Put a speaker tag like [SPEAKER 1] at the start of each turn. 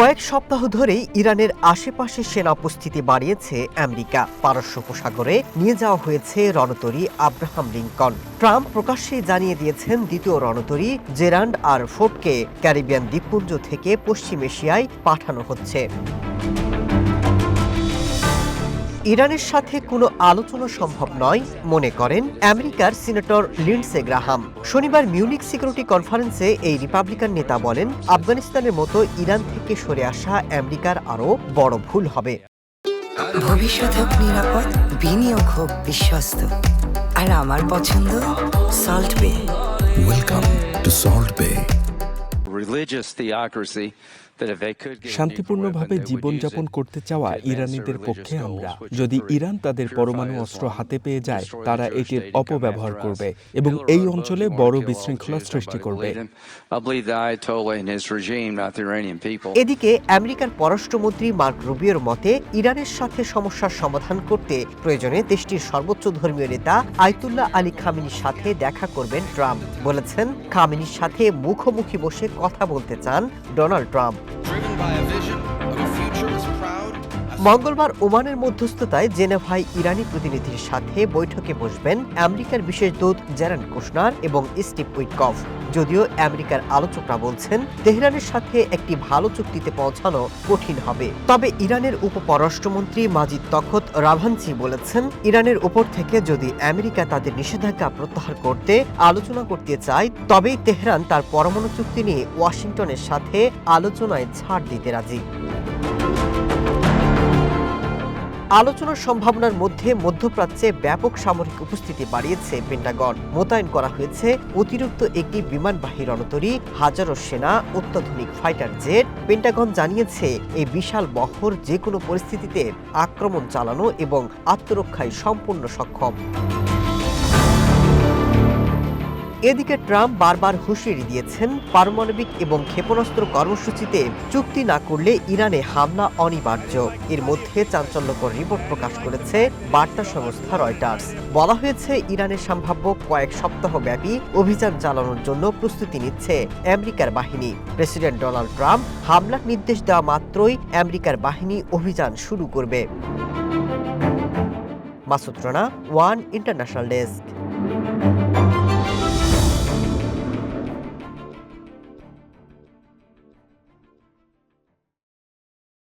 [SPEAKER 1] কয়েক সপ্তাহ ধরেই ইরানের আশেপাশে সেনা উপস্থিতি বাড়িয়েছে আমেরিকা। পারস্য উপসাগরে নিয়ে যাওয়া হয়েছে রণতরী আব্রাহাম লিঙ্কন। ট্রাম্প প্রকাশ্যে জানিয়ে দিয়েছেন দ্বিতীয় রণতরী জেরান্ড আর ফোর্টকে ক্যারিবিয়ান দ্বীপপুঞ্জ থেকে পশ্চিম এশিয়ায় পাঠানো হচ্ছে। ইরানের সাথে কোনো আলোচনা সম্ভব নয় মনে করেন আমেরিকার সিনেটর লিন্ডসে গ্রাহাম। শনিবার মিউনিক সিকিউরিটি কনফারেন্সে এই রিপাবলিকান নেতা বলেন আফগানিস্তানের মতো ইরান থেকে সরে আসা আমেরিকার আরও বড় ভুল হবে।
[SPEAKER 2] ভবিষ্যৎ হোক নিরাপদ বিনিয়োগ হোক বিশ্বস্ত। আর আমার পছন্দ সল্ট বে
[SPEAKER 3] Salt Bay.
[SPEAKER 4] religious theocracy
[SPEAKER 5] শান্তিপূর্ণভাবে জীবনযাপন করতে চাওয়া ইরানিদের পক্ষে আমরা। যদি ইরান তাদের পরমাণু অস্ত্র হাতে পেয়ে যায় তারা এটির অপব্যবহার করবে এবং এই অঞ্চলে বড় বিশৃঙ্খলা সৃষ্টি করবে.
[SPEAKER 1] এদিকে আমেরিকার পররাষ্ট্রমন্ত্রী মার্ক রুবিওর মতে ইরানের সাথে সমস্যার সমাধান করতে প্রয়োজনে দেশটির সর্বোচ্চ ধর্মীয় নেতা আয়তুল্লাহ আলী খামিনির সাথে দেখা করবেন ট্রাম্প। বলেছেন খামিনির সাথে মুখোমুখি বসে কথা বলতে চান ডোনাল্ড ট্রাম্প। মঙ্গলবার ওমানের মধ্যস্থতায় জেনেভায় ইরানি প্রতিনিধির সাথে বৈঠকে বসবেন আমেরিকার বিশেষ দূত জেরান কুশনার এবং স্টিভ উইটকফ। যদিও আমেরিকার আলোচকরা বলছেন, তেহরানের সাথে একটি ভালো চুক্তিতে পৌঁছানো কঠিন হবে। তবে ইরানের উপপররাষ্ট্রমন্ত্রী মাজিদ তখত রাভানচি বলেছেন, ইরানের উপর থেকে যদি আমেরিকা তাদের নিষেধাজ্ঞা প্রত্যাহার করতে আলোচনা করতে চায়, তবেই তেহরান তার পরমাণু চুক্তি নিয়ে ওয়াশিংটনের সাথে আলোচনায় ছাড় দিতে রাজি। আলোচনার সম্ভাবনার মধ্যে মধ্যপ্রাচ্যে ব্যাপক সামরিক উপস্থিতি বাড়িয়েছে পেন্টাগন। মোতায়েন করা হয়েছে অতিরিক্ত একটি বিমানবাহী রণতরী, হাজারো সেনা, অত্যাধুনিক ফাইটার জেট। পেন্টাগন জানিয়েছে, এই বিশাল বহর যে কোনো পরিস্থিতিতে আক্রমণ চালানো এবং আত্মরক্ষায় সম্পূর্ণ সক্ষম। এদিকে ট্রাম্প বারবার হুঁশিয়ারি দিয়েছেন, পারমাণবিক এবং ক্ষেপণাস্ত্র কর্মসূচিতে চুক্তি না করলে ইরানে হামলা অনিবার্য। এর মধ্যে চাঞ্চল্যকর রিপোর্ট প্রকাশ করেছে বার্তা সংস্থা রয়টার্স। বলা হয়েছে, ইরানের সম্ভাব্য কয়েক সপ্তাহ ব্যাপী অভিযান চালানোর জন্য প্রস্তুতি নিচ্ছে আমেরিকার বাহিনী। প্রেসিডেন্ট ডোনাল্ড ট্রাম্প হামলার নির্দেশ দেওয়া মাত্রই আমেরিকার বাহিনী অভিযান শুরু করবে। Masud Rana, one international desk.